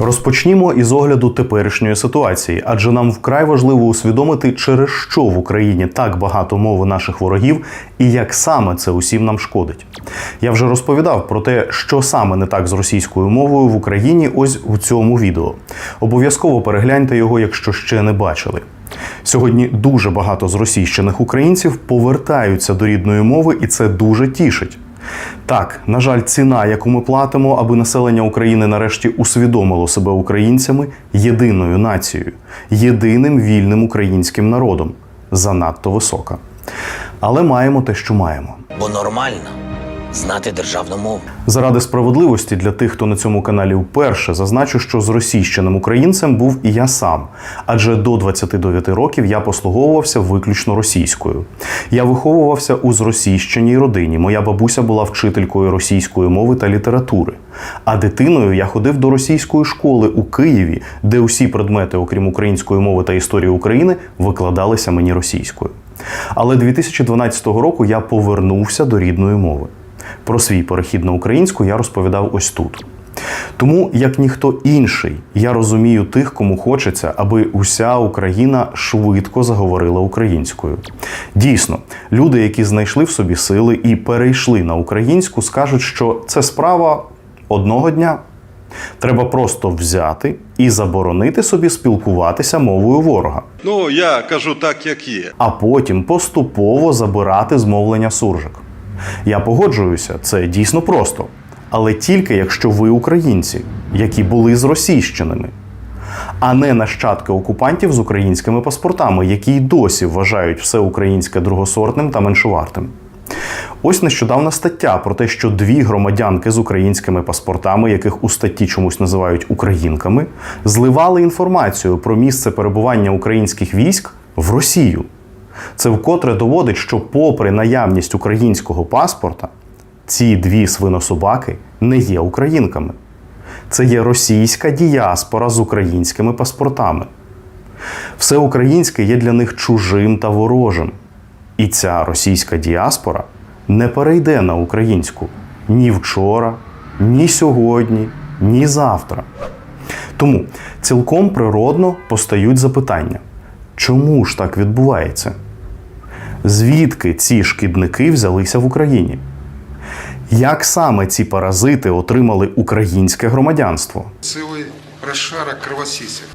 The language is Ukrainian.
Розпочнімо із огляду теперішньої ситуації, адже нам вкрай важливо усвідомити, через що в Україні так багато мови наших ворогів і як саме це усім нам шкодить. Я вже розповідав про те, що саме не так з російською мовою в Україні, ось у цьому відео. Обов'язково перегляньте його, якщо ще не бачили. Сьогодні дуже багато зросійщених українців повертаються до рідної мови, і це дуже тішить. Так, на жаль, ціна, яку ми платимо, аби населення України нарешті усвідомило себе українцями єдиною нацією, єдиним вільним українським народом, занадто висока. Але маємо те, що маємо. Бо нормально знати державну мову. Заради справедливості для тих, хто на цьому каналі вперше, зазначу, що з російщеним українцем був і я сам, адже до 29 років я послуговувався виключно російською. Я виховувався у зросійщеній родині. Моя бабуся була вчителькою російської мови та літератури. А дитиною я ходив до російської школи у Києві, де усі предмети, окрім української мови та історії України, викладалися мені російською. Але 2012 року я повернувся до рідної мови. Про свій перехід на українську я розповідав ось тут. Тому, як ніхто інший, я розумію тих, кому хочеться, аби уся Україна швидко заговорила українською. Дійсно, люди, які знайшли в собі сили і перейшли на українську, скажуть, що це справа одного дня. Треба просто взяти і заборонити собі спілкуватися мовою ворога, Ну, я кажу так, як є. а потім поступово забирати змовлення суржик. Я погоджуюся, це дійсно просто. Але тільки якщо ви українці, які були зросійщеними, а не нащадки окупантів з українськими паспортами, які й досі вважають все українське другосортним та меншовартим. Ось нещодавна стаття про те, що дві громадянки з українськими паспортами, яких у статті чомусь називають українками, зливали інформацію про місце перебування українських військ в Росію. Це вкотре доводить, що, попри наявність українського паспорта, ці дві свинособаки не є українками. Це є російська діаспора з українськими паспортами. Все українське є для них чужим та ворожим. І ця російська діаспора не перейде на українську ні вчора, ні сьогодні, ні завтра. Тому цілком природно постають запитання: чому ж так відбувається? Звідки ці шкідники взялися в Україні? Як саме ці паразити отримали українське громадянство? Целый расшарок кровосисек.